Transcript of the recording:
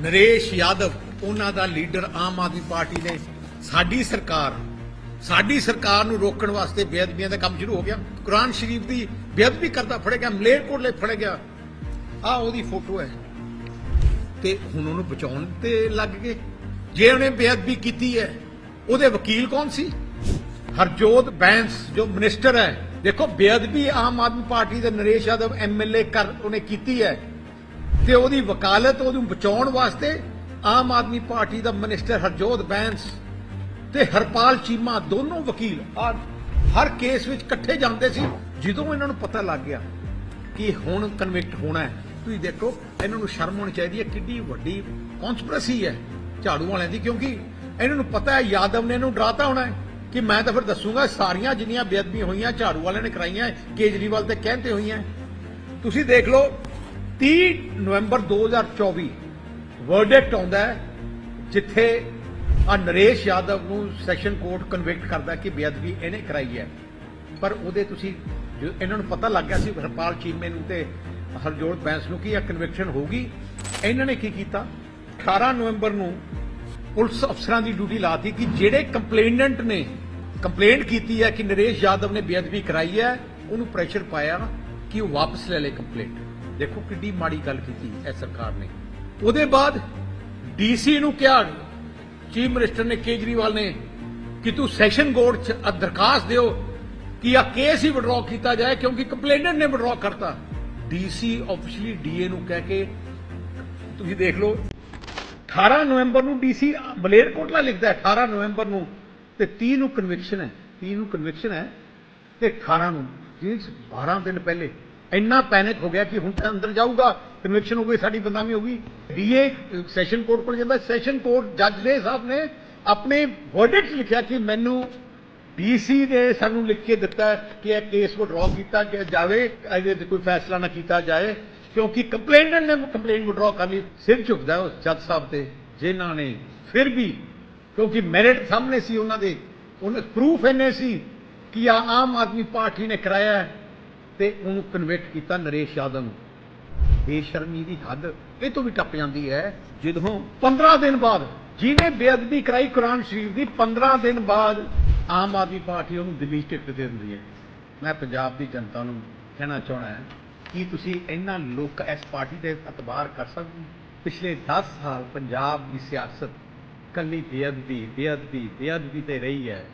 ਨਰੇਸ਼ ਯਾਦਵ, ਉਹਨਾਂ ਦਾ ਲੀਡਰ ਆਮ ਆਦਮੀ ਪਾਰਟੀ ਨੇ। ਸਾਡੀ ਸਰਕਾਰ ਸਾਡੀ ਸਰਕਾਰ ਨੂੰ ਰੋਕਣ ਵਾਸਤੇ ਬੇਅਦਬੀਆਂ ਦਾ ਕੰਮ ਸ਼ੁਰੂ ਹੋ ਗਿਆ। ਕੁਰਾਨ ਸ਼ਰੀਫ ਦੀ ਬੇਅਦਬੀ ਕਰਦਾ ਫੜਿਆ ਗਿਆ ਮਲੇਰਕੋਟਲੇ ਫੜੇ ਗਿਆ। ਆ ਉਹਦੀ ਫੋਟੋ ਹੈ। ਤੇ ਹੁਣ ਉਹਨੂੰ ਬਚਾਉਣ ਤੇ ਲੱਗ ਗਏ। ਜੇ ਉਹਨੇ ਬੇਅਦਬੀ ਕੀਤੀ ਹੈ, ਉਹਦੇ ਵਕੀਲ ਕੌਣ ਸੀ? ਹਰਜੋਤ ਬੈਂਸ, ਜੋ ਮਿਨਿਸਟਰ ਹੈ। ਦੇਖੋ, ਬੇਅਦਬੀ ਆਮ ਆਦਮੀ ਪਾਰਟੀ ਦੇ ਨਰੇਸ਼ ਯਾਦਵ ਐਮਐਲਏ ਕਰ ਉਹਨੇ ਕੀਤੀ ਹੈ। ਤੇ ਉਹਦੀ ਵਕਾਲਤ ਉਹਨੂੰ ਬਚਾਉਣ ਵਾਸਤੇ ਆਮ ਆਦਮੀ ਪਾਰਟੀ ਦਾ ਮਿਨਿਸਟਰ ਹਰਜੋਤ ਬੈਂਸ ਤੇ ਹਰਪਾਲ ਚੀਮਾ ਦੋਨੋਂ ਵਕੀਲ ਹਰ ਕੇਸ ਵਿੱਚ ਇਕੱਠੇ ਜਾਂਦੇ ਸੀ, ਜਦੋਂ ਇਹਨਾਂ ਨੂੰ ਪਤਾ ਲੱਗ ਗਿਆ ਕਿ ਹੁਣ ਕਨਵਿਕਟ ਹੋਣਾ ਹੈ। ਤੁਸੀਂ ਦੇਖੋ, ਇਹਨਾਂ ਨੂੰ ਸ਼ਰਮ ਹੋਣੀ ਚਾਹੀਦੀ ਹੈ, ਕਿੱਡੀ ਵੱਡੀ ਕਨਸਪੀਰੇਸੀ ਹੈ ਝਾੜੂ ਵਾਲਿਆਂ ਦੀ, ਕਿਉਂਕਿ ਇਹਨਾਂ ਨੂੰ ਪਤਾ ਹੈ, ਯਾਦਵ ਨੇ ਇਹਨੂੰ ਡਰਾਤਾ ਹੋਣਾ ਹੈ ਕਿ ਮੈਂ ਤਾਂ ਫਿਰ ਦੱਸੂਗਾ, ਸਾਰੀਆਂ ਜਿੰਨੀਆਂ ਬੇਅਦਬੀ ਹੋਈਆਂ, ਝਾੜੂ ਵਾਲਿਆਂ ਨੇ ਕਰਾਈਆਂ, ਕੇਜਰੀਵਾਲ ਤੇ ਕਹਿੰਦੇ ਹੋਈਆਂ। ਤੁਸੀਂ ਦੇਖ ਲਓ 30 ਨਵੰਬਰ 2024 ਵਰਡਿਕਟ ਆਉਂਦਾ ਹੈ, ਜਿੱਥੇ ਆ ਨਰੇਸ਼ ਯਾਦਵ ਨੂੰ ਸੈਸ਼ਨ ਕੋਰਟ ਕਨਵਿਕਟ ਕਰਦਾ ਕਿ ਬੇਅਦਬੀ ਇਹਨੇ ਕਰਾਈ ਹੈ। ਪਰ ਉਹਦੇ ਤੁਸੀਂ ਜੋ ਇਹਨਾਂ ਨੂੰ ਪਤਾ ਲੱਗ ਗਿਆ ਸੀ, ਹਰਪਾਲ ਚੀਮੇ ਨੂੰ ਤੇ ਹਰਜੋਤ ਬੈਂਸ ਨੂੰ ਕਿ ਇਹ ਕਨਵਿਕਸ਼ਨ ਹੋਊਗੀ, ਇਹਨਾਂ ਨੇ ਕੀ ਕੀਤਾ? 18 ਨਵੰਬਰ ਨੂੰ ਪੁਲਿਸ ਅਫਸਰਾਂ ਦੀ ਡਿਊਟੀ ਲਾਤੀ ਕਿ ਜਿਹੜੇ ਕੰਪਲੇਨੈਂਟ ਨੇ ਕੰਪਲੇਂਟ ਕੀਤੀ ਹੈ ਕਿ ਨਰੇਸ਼ ਯਾਦਵ ਨੇ ਬੇਅਦਬੀ ਕਰਾਈ ਹੈ, ਉਹਨੂੰ ਪ੍ਰੈਸ਼ਰ ਪਾਇਆ। ਕਿ ਉਹ ਵਾਪਸ ਲੈ ਲੇ ਕੰਪਲੇਂਟ ਦੇਖੋ ਕਿੱਡੀ ਮਾੜੀ ਗੱਲ ਕੀਤੀ ਇਹ ਸਰਕਾਰ ਨੇ। ਉਹਦੇ ਬਾਅਦ ਡੀਸੀ ਨੂੰ ਕਿਹਾ, ਚੀਫ ਮਿਨਿਸਟਰ ਨੇ ਕੇਜਰੀਵਾਲ ਨੇ ਕਿ ਤੂੰ ਸੈਸ਼ਨ ਕੋਰਟ 'ਚ ਦਰਖਾਸਤ ਦਿਓ ਕਿ ਆ ਕੇਸ ਹੀ ਵਿਡਰਾਅ ਕੀਤਾ ਜਾਏ ਕਿਉਂਕਿ ਕੰਪਲੇਨੈਂਟ ਨੇ ਵਿਡਰਾਅ ਕਰਤਾ। ਡੀਸੀ ਆਫੀਸ਼ੀਅਲੀ ਡੀਏ ਨੂੰ ਕਹਿ ਕੇ, ਤੁਸੀਂ ਦੇਖ ਲਓ 18 ਨਵੰਬਰ ਨੂੰ ਡੀਸੀ ਬਲੇਰਕੋਟਲਾ ਲਿਖਦਾ ਹੈ 18 ਨਵੰਬਰ ਨੂੰ ਤੇ 30 ਨੂੰ ਕਨਵਿਕਸ਼ਨ ਹੈ 30 ਨੂੰ ਕਨਵਿਕਸ਼ਨ ਹੈ ਤੇ 18 ਨੂੰ ਜੀ 12 ਦਿਨ ਪਹਿਲੇ ਇੰਨਾ ਪੈਨਿਕ ਹੋ ਗਿਆ ਕਿ ਹੁਣ ਤਾਂ ਅੰਦਰ ਜਾਊਗਾ ਕਨਵਿਕਸ਼ਨ ਹੋ ਗਈ, ਸਾਡੀ ਬਦਨਾਮੀ ਹੋ ਗਈ। ਡੀਏ ਸੈਸ਼ਨ ਕੋਰਟ ਕੋਲ ਜਾਂਦਾ ਸੈਸ਼ਨ ਕੋਰਟ ਜੱਜ ਨੇ, ਸਾਹਿਬ ਨੇ ਆਪਣੇ ਵਰਡਿਕਟ ਲਿਖਿਆ ਕਿ ਮੈਨੂੰ ਡੀਸੀ ਨੇ ਸਾਨੂੰ ਲਿਖ ਕੇ ਦਿੱਤਾ ਕਿ ਇਹ ਕੇਸ ਨੂੰ ਡਰਾ ਕੀਤਾ ਕਿ ਜਾਵੇ, ਇਹਦੇ ਤੇ ਕੋਈ ਫੈਸਲਾ ਨਾ ਕੀਤਾ ਜਾਏ, ਕਿਉਂਕਿ ਕੰਪਲੇਨੈਂਟ ਨੇ ਕੰਪਲੇਂਟ ਵਿਡਰਾ ਕਰ ਲਈ, ਸਿਰ ਝੁਕਦਾ ਉਸ ਜੱਜ ਸਾਹਿਬ ਤੇ ਜਿਨ੍ਹਾਂ ਨੇ ਫਿਰ ਵੀ, ਕਿਉਂਕਿ ਮੈਰਿਟ ਸਾਹਮਣੇ ਸੀ ਉਹਨਾਂ ਦੇ, ਉਹਨਾਂ ਪ੍ਰੂਫ ਇਹਨੇ ਸੀ ਕਿ ਆ ਆਮ ਆਦਮੀ ਪਾਰਟੀ ਨੇ ਕਰਾਇਆ ਤੇ ਉਹਨੂੰ ਕਨਵਰਟ ਕੀਤਾ ਨਰੇਸ਼ ਯਾਦਵ ਨੂੰ। ਬੇਸ਼ਰਮੀ ਦੀ ਹੱਦ ਇਹ ਤੋਂ ਵੀ ਟੱਪ ਜਾਂਦੀ ਹੈ। ਜਦੋਂ 15 ਦਿਨ ਬਾਅਦ ਜਿਹਨੇ ਬੇਅਦਬੀ ਕਰਾਈ ਕੁਰਾਨ ਸ਼ਰੀਫ ਦੀ 15 ਦਿਨ ਬਾਅਦ ਆਮ ਆਦਮੀ ਪਾਰਟੀ ਉਹਨੂੰ ਦਿੱਲੀ ਟਿਕਟ ਦੇ ਦਿੰਦੀ ਹੈ। ਮੈਂ ਪੰਜਾਬ ਦੀ ਜਨਤਾ ਨੂੰ ਕਹਿਣਾ ਚਾਹਣਾ ਹੈ ਕਿ ਤੁਸੀਂ ਇਹਨਾਂ ਲੋਕ ਇਸ ਪਾਰਟੀ ਦੇ ਇਤਬਾਰ ਕਰ ਸਕਦੇ? ਪਿਛਲੇ 10 ਸਾਲ ਪੰਜਾਬ ਦੀ ਸਿਆਸਤ ਕੱਲੀ ਬੇਅਦਬੀ ਬੇਅਦਬੀ ਬੇਅਦਬੀ ਤੇ ਰਹੀ ਹੈ।